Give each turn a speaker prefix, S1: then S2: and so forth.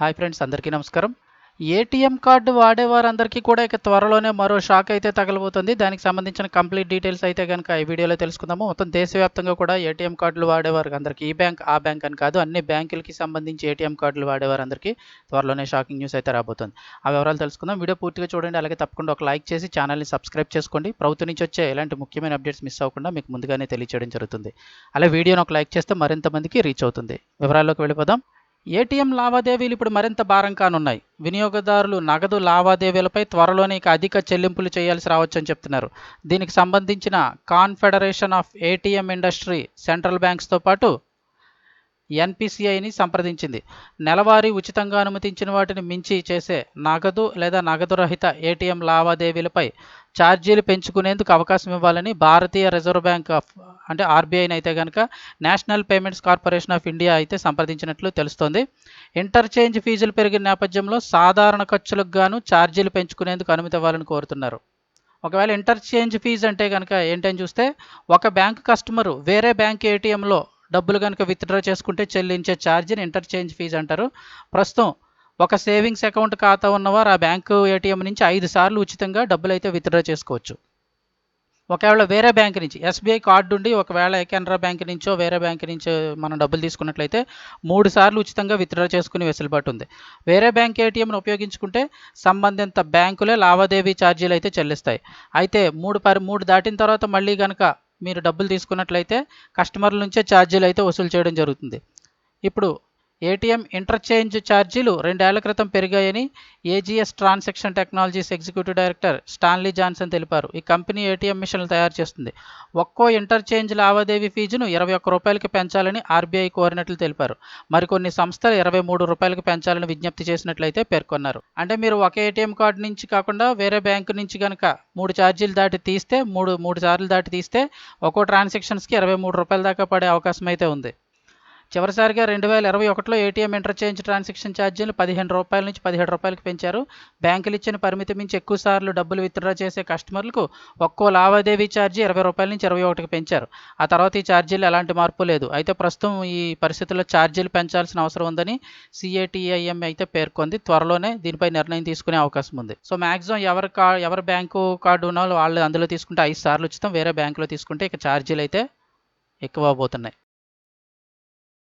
S1: Hi friends అందరికీ నమస్కారం. ATM card వాడేవారందరికీ కూడా ఇక త్వరలోనే మరో షాక్ అయితే తగలబోతుంది. దానికి సంబంధించిన కంప్లీట్ డీటెయిల్స్ అయితే కనుక ఈ వీడియోలో తెలుసుకుందాము. మొత్తం దేశవ్యాప్తంగా కూడా ఏటీఎం కార్డులు వాడేవారు అందరికీ. ఈ బ్యాంక్ ఆ బ్యాంక్ అని కాదు అన్ని బ్యాంకులకి సంబంధించి ఏటీఎం కార్డులు వాడేవారు అందరికీ త్వరలోనే షాకింగ్ న్యూస్ అయితే రాబోతుంది. ఆ వివరాలు తెలుసుకుందాం. వీడియో పూర్తిగా చూడండి. అలాగే తప్పకుండా ఒక లైక్ చేసి ఛానల్ని సబ్స్క్రైబ్ చేసుకోండి. ప్రభుత్వం నుంచి వచ్చే ఎలాంటి ముఖ్యమైన అప్డేట్స్ మిస్ అవ్వకుండా మీకు ముందుగానే తెలియచేయడం జరుగుతుంది. అలా వీడియోని ఒక లైక్ చేస్తే మరింత మందికి రీచ్ అవుతుంది. వివరాల్లోకి వెళ్ళిపోదాం. ఏటీఎం లావాదేవీలు ఇప్పుడు మరింత భారం కానున్నాయి. వినియోగదారులు నగదు లావాదేవీలపై త్వరలోనే ఇక అధిక చెల్లింపులు చేయాల్సి రావచ్చని చెప్తున్నారు. దీనికి సంబంధించిన confederation of ATM industry central బ్యాంక్స్తో పాటు ఎన్పిసిఐని సంప్రదించింది. నెలవారీ ఉచితంగా అనుమతించిన వాటిని మించి చేసే నగదు లేదా నగదు రహిత ఏటీఎం లావాదేవీలపై ఛార్జీలు పెంచుకునేందుకు అవకాశం ఇవ్వాలని భారతీయ రిజర్వ్ బ్యాంక్ ఆఫ్ అంటే ఆర్బీఐని అయితే కనుక national payments corporation of India అయితే సంప్రదించినట్లు తెలుస్తోంది. ఇంటర్చేంజ్ ఫీజులు పెరిగిన నేపథ్యంలో సాధారణ ఖర్చులకు గాను ఛార్జీలు పెంచుకునేందుకు అనుమతి ఇవ్వాలని కోరుతున్నారు. ఒకవేళ ఇంటర్చేంజ్ ఫీజు అంటే కనుక ఏంటని చూస్తే ఒక బ్యాంక్ కస్టమరు వేరే బ్యాంక్ ఏటీఎంలో డబ్బులు కనుక విత్డ్రా చేసుకుంటే చెల్లించే ఛార్జీని ఇంటర్చేంజ్ ఫీజు అంటారు. ప్రస్తుతం ఒక సేవింగ్స్ అకౌంట్ ఖాతా ఉన్నవారు ఆ బ్యాంకు ఏటీఎం నుంచి ఐదు సార్లు ఉచితంగా డబ్బులు అయితే విత్డ్రా చేసుకోవచ్చు. ఒకవేళ వేరే బ్యాంక్ నుంచి ఎస్బీఐ కార్డు ఉండి ఒకవేళ కెనరా బ్యాంక్ నుంచో వేరే బ్యాంక్ నుంచో మనం డబ్బులు తీసుకున్నట్లయితే మూడు సార్లు ఉచితంగా విత్డ్రా చేసుకునే వెసులుబాటు ఉంది. వేరే బ్యాంక్ ఏటీఎంను ఉపయోగించుకుంటే సంబంధిత బ్యాంకులే లావాదేవీ ఛార్జీలు అయితే చెల్లిస్తాయి. అయితే మూడు పరి మూడు దాటిన తర్వాత మళ్ళీ కనుక మీరు డబ్బులు తీసుకున్నట్లయితే కస్టమర్ల నుంచే ఛార్జీలు అయితే వసూలు చేయడం జరుగుతుంది. ఇప్పుడు ఏటీఎం ఇంటర్చేంజ్ ఛార్జీలు రెండేళ్ళ క్రితం పెరిగాయని AGS transaction technologies executive director Stanley Johnson తెలిపారు. ఈ కంపెనీ ఏటీఎం మిషన్లు తయారు చేస్తుంది. ఒక్కో ఇంటర్చేంజ్ లావాదేవీ ఫీజును ఇరవై ఒక్క రూపాయలకి పెంచాలని ఆర్బీఐ కోరినట్లు తెలిపారు. మరికొన్ని సంస్థలు ఇరవై మూడు రూపాయలకి పెంచాలని విజ్ఞప్తి చేసినట్లయితే పేర్కొన్నారు. అంటే మీరు ఒక ఏటీఎం కార్డు నుంచి కాకుండా వేరే బ్యాంకు నుంచి కనుక మూడు ఛార్జీలు దాటి తీస్తే మూడు మూడు సార్లు దాటి తీస్తే ఒక్కో ట్రాన్సాక్షన్స్కి ఇరవై మూడు రూపాయల దాకా పడే అవకాశం అయితే ఉంది. చివరిసారిగా రెండు వేల ఇరవై ఒకటిలో ఏటీఎం ఇంటర్చేంజ్ ట్రాన్సాక్షన్ ఛార్జీలు పదిహేను రూపాయల నుంచి పదిహేడు రూపాయలకు పెంచారు. బ్యాంకులు ఇచ్చిన పరిమితి మించి ఎక్కువ సార్లు డబ్బులు విత్డ్రా చేసే కస్టమర్లకు ఒక్కో లావాదేవీ ఛార్జీ ఇరవై రూపాయల నుంచి ఇరవై ఒకటికి పెంచారు. ఆ తర్వాత ఈ ఛార్జీలు ఎలాంటి మార్పు లేదు. అయితే ప్రస్తుతం ఈ పరిస్థితుల్లో ఛార్జీలు పెంచాల్సిన అవసరం ఉందని సిఏటిఐఎం అయితే పేర్కొంది. త్వరలోనే దీనిపై నిర్ణయం తీసుకునే అవకాశం ఉంది. సో మాక్సిమం ఎవరి కా ఎవరి బ్యాంకు కార్డు ఉన్న వాళ్ళు అందులో తీసుకుంటే ఐదు సార్లు ఉచితం. వేరే బ్యాంకులో తీసుకుంటే ఇక ఛార్జీలు అయితే ఎక్కువ అవబోతున్నాయి